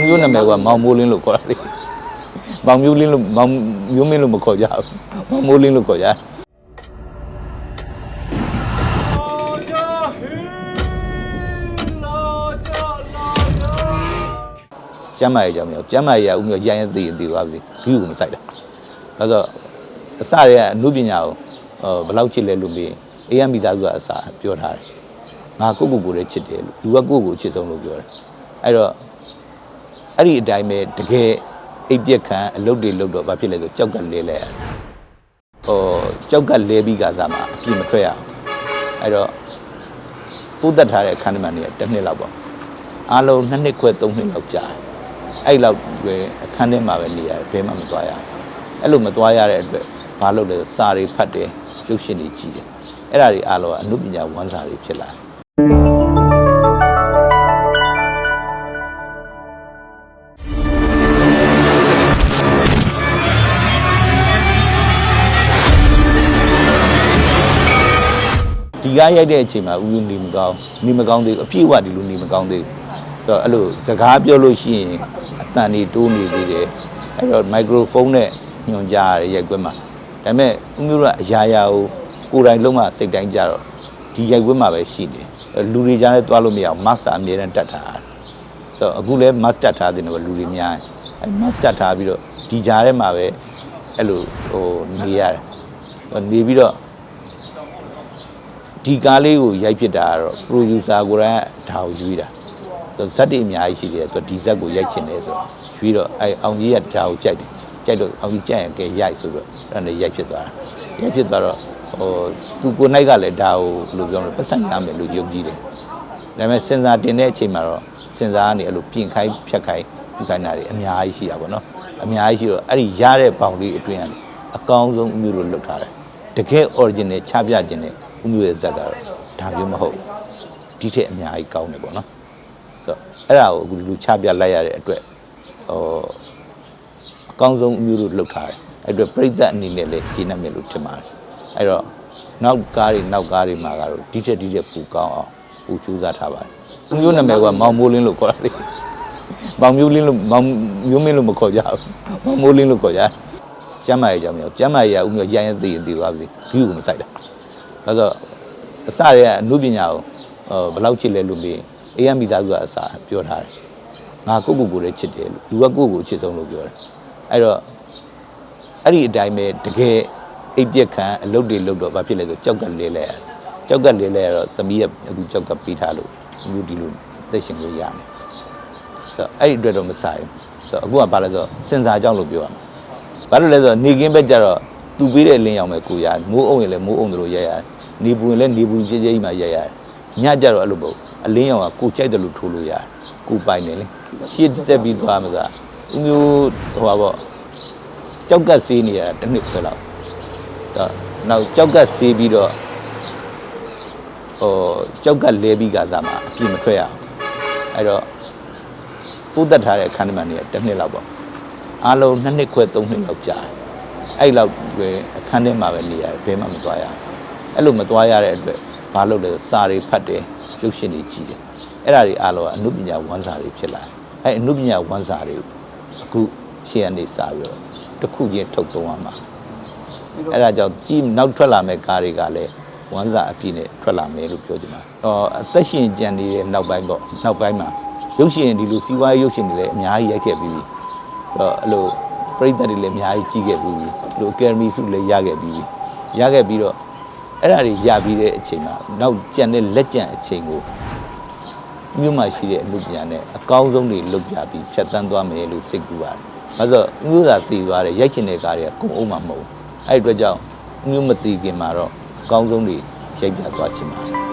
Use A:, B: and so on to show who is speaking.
A: မျိုးနာမည်ကမောင်မိုးလင်းလို့ခေါ်တာလေမောင်မျိုးလင်းလို့မောင်မျိုးမင်းလို့မခေါ်ကြဘူးမောင်မိုးလင်းလို့ခေါ်ကြတယ်ကျမ်းမာရေးကြောင့်မရောကျမ်းမာရေးကဥမျိုးရရင်သိရင်သိသွားပြီဂီကိုမဆိုင်တာဒါဆိုအစရဲကအမှုပညာကိုဟိုဘယ်လောက်ချစ်လဲလို့မေးအေးရမိသားစုကအစပြောထားတယ်ငါကိုယ့်ကိုယ်ကိုယ်လည်းချစ်တယ်လို့လူကကိုယ့်ကိုယ်ချစ်ဆုံးလို့ပြောတယ်အဲ့တော့ အဲ့ဒီအတိုင်းပဲတကယ်အိပ်ပြက်ခံအလုပ်တွေလုပ်တော့ဘာဖြစ်လဲဆိုကြောက်ကလဲလဲရတယ်ဟိုကြောက်ကလဲပြီးကစားမှာအပြင်းမထွက်ရအောင်အဲ့တော့ပုတ်တက်ထားတဲ့အခန်းထဲမှာနေတစ်နှစ်လောက်ပေါ့အားလုံးနှစ်နှစ်ခွဲသုံးနှစ်လောက်ကြာတယ်အဲ့လောက်ပဲအခန်းထဲမှာပဲနေရတယ်ဘယ်မှမသွားရဘူးအဲ့လိုမသွားရတဲ့အတွက်ဘာလုပ်လဲဆိုစာတွေဖတ်တယ်ရုပ်ရှင်တွေကြည့်တယ်အဲ့ဒါတွေအားလုံးကအနုပညာဝန်စာတွေဖြစ်လာတယ် ဒီကားရိုက်တဲ့အချိန်မှာဥယျာဉ်နေမကောင်းနေမကောင်းသေးဘူးအပြည့်အဝဒီလိုနေမကောင်းသေးဘူးဆိုတော့အဲ့လိုစကားပြောလို့ရှိရင်အတန်တွေတိုးနေသေးတယ်အဲ့တော့မိုက်ခရိုဖုန်းနဲ့ညွှန်ကြားရရိုက်ခွက်မှာဒါပေမဲ့ဥမျိုးကအရာရာကိုကိုယ်တိုင်လုံးဝစိတ်တိုင်းကြတော့ဒီရိုက်ခွက်မှာပဲရှိနေတယ်လူတွေကြားလည်းတွားလို့မရအောင်မတ်စာအမြဲတမ်းတတ်ထားတယ်ဆိုတော့အခုလည်းမတ်တတ်ထားတယ်လို့လူတွေများတယ်အဲ့မတ်တတ်ထားပြီးတော့ဒီကြားထဲမှာပဲအဲ့လိုဟိုနေရတယ်နေပြီးတော့ ဒီကားလေးကိုရိုက်ဖြစ်တာကတော့ producer ကိုယ်တိုင်ကဒါကိုရွေးတာသူဇက်တွေအများကြီးရှိတယ်သူဒီဇက်ကိုရိုက်ချင်တယ်ဆိုတော့ရွေးတော့အဲအောင်ကြီးကဒါကိုကြိုက်တယ်ကြိုက်တော့အောင်ကြီးကြိုက်ရင်ကဲရိုက်ဆိုတော့အဲ့ဒါနဲ့ရိုက်ဖြစ်သွားတာရိုက်ဖြစ်သွားတော့ဟိုသူကိုယ်၌ကလည်းဒါကိုဘယ်လိုပြောမလဲပတ်စံရမယ်လို့ယုံကြည်တယ်ဒါပေမဲ့စင်စာတင်တဲ့အချိန်မှာတော့စင်စာကနေအဲ့လိုပြင်ခိုင်းဖြတ်ခိုင်းဒီခိုင်းတာတွေအများကြီးရှိတာပေါ့နော်အများကြီးရှိတော့အဲ့ဒီရတဲ့ပေါင်လေးအတွင်းကနေအကောင်းဆုံးအမျိုးလိုလုပ်ထားတယ်တကယ် original ချပြခြင်းနဲ့ ဥမျိုးရဲ့ဇက်ကတော့ဒါမျိုးမဟုတ်ဘူးဒီထက်အများကြီးကောင်းတယ်ပေါ့နော်ဆိုတော့အဲ့ဒါကိုအခုဒီလိုချပြလိုက်ရတဲ့အတွက်ဟိုအကောင်းဆုံးအမျိုးလိုလုပ်ထားတယ်အဲ့အတွက်ပြိဿအနေနဲ့လည်းခြေနှက်မြက်လို့ထင်ပါတယ်အဲ့တော့နောက်ကားတွေနောက်ကားတွေမှာကတော့ဒီထက်ဒီထက်ပူကောင်းအောင်ပူကြိုးစားထားပါတယ်အမျိုးနာမည်ကမောင်မိုးလင်းလို့ခေါ်တာလေမောင်မျိုးလင်းလို့မောင်မျိုးမင်းလို့မခေါ်ကြဘူးမောင်မိုးလင်းလို့ခေါ်ကြတယ်ကျမ်းမာရေးကြောင့်မရောကျမ်းမာရေးကဥမျိုးရရင်သိရင်သိသွားပြီဂီကိုမဆိုင်တာ ဒါဆိုအစရဲကအမှုပညာကိုဟိုဘယ်လောက်ချစ်လဲလို့မေးအေးရမိသားစုကအစပြောထားတယ်ငါကိုယ့်ကိုယ်ကိုယ်လည်းချစ်တယ်လို့လူကကိုယ့်ကိုယ်ချစ်ဆုံးလို့ပြောတယ်အဲ့တော့အဲ့ဒီအတိုင်းပဲတကယ်အိပ်ပြက်ခံအလုပ်တွေလုပ်တော့ဘာဖြစ်လဲဆိုကြောက်ကလဲလဲရတယ်ကြောက်ကလဲလဲရတော့သမီးကအခုကြောက်ကပေးထားလို့အခုဒီလိုသိရှင်လို့ရတယ်ဆိုတော့အဲ့ဒီအတွက်တော့မဆိုင်ဘူးဆိုတော့အခုကဘာလဲဆိုတော့စင်စာကြောင့်လို့ပြောရမှာဘာလို့လဲဆိုတော့နေကင်းဘက်ကျတော့ သူပေးတဲ့လင်းရောင်ပဲကိုရမိုးအုံရင်လည်းမိုးအုံတို့ရိုက်ရတယ်နေပူရင်လည်းနေပူပြည့်ပြည့်ကြီးမှရိုက်ရတယ်ညကျတော့အဲ့လိုပေါ့အလင်းရောင်ကကိုကြိုက်တယ်လို့ထိုးလို့ရတယ်ကိုပိုင်တယ်လေရှေ့တက်ပြီးသွားမှာကဥမျိုးဟိုပါပေါ့ကြောက်ကတ်ဆေးနေရတာတစ်နှစ်ခွဲလောက်တော့နောက်ကြောက်ကတ်ဆေးပြီးတော့ဟိုကြောက်ကတ်လဲပြီးကစားမှာအပြင်းမထွက်ရအောင်အဲ့တော့ပိုးတက်ထားတဲ့အခန်းထဲမှာနေရတစ်နှစ်လောက်ပေါ့အားလုံးနှစ်နှစ်ခွဲသုံးနှစ်လောက်ကြာတယ် အဲ့လောက်ပဲအခန်းထဲမှာပဲနေရတယ်ဘယ်မှမသွားရဘူးအဲ့လိုမသွားရတဲ့အတွက်ဘာလုပ်လဲဆိုစာတွေဖတ်တယ်ရုပ်ရှင်တွေကြည့်တယ်အဲ့ဒါတွေအားလုံးကအနုပညာဝန်စာတွေဖြစ်လာတယ်အဲ့အနုပညာဝန်စာတွေအခုရှေ့ကနေစာပြီးတော့တစ်ခုချင်းထုတ်သုံးရမှာအဲ့ဒါကြောင့်ကြည့်နောက်ထွက်လာမဲ့ကားတွေကလည်းဝန်စာအပြည့်နဲ့ထွက်လာမယ်လို့ပြောချင်ပါတယ်အော်အသက်ရှင်ကြံနေတဲ့နောက်ပိုင်းပေါ့နောက်ပိုင်းမှာရုပ်ရှင်ဒီလိုစီးပွားရေးရုပ်ရှင်တွေလည်းအများကြီးရိုက်ခဲ့ပြီးပြီတော့အဲ့လို ပြိတ္တတွေလည်းအများကြီးကြီးခဲ့ပြီးပြီအဲ့လိုအကယ်ဒမီဆုလည်းရခဲ့ပြီးပြီရခဲ့ပြီးတော့အဲ့ဒါတွေရပြီးတဲ့အချိန်မှာနောက်ကြံတဲ့လက်ကြံအချိန်ကိုမြို့မှာရှိတဲ့အမှုပညာနဲ့အကောင်းဆုံးတွေလုပ်ပြပြီးဖြတ်တန်းသွားမယ်လို့စိတ်ကူပါတယ်။ဒါဆိုတော့မြို့သာတည်သွားတယ်ရိုက်ချင်တဲ့ကားတွေကကုန်အောင်မှာမဟုတ်ဘူး။အဲ့ဒီအတွက်ကြောင့်မြို့မတည်ခင်မှာတော့အကောင်းဆုံးတွေရိုက်ပြသွားချင်ပါတယ်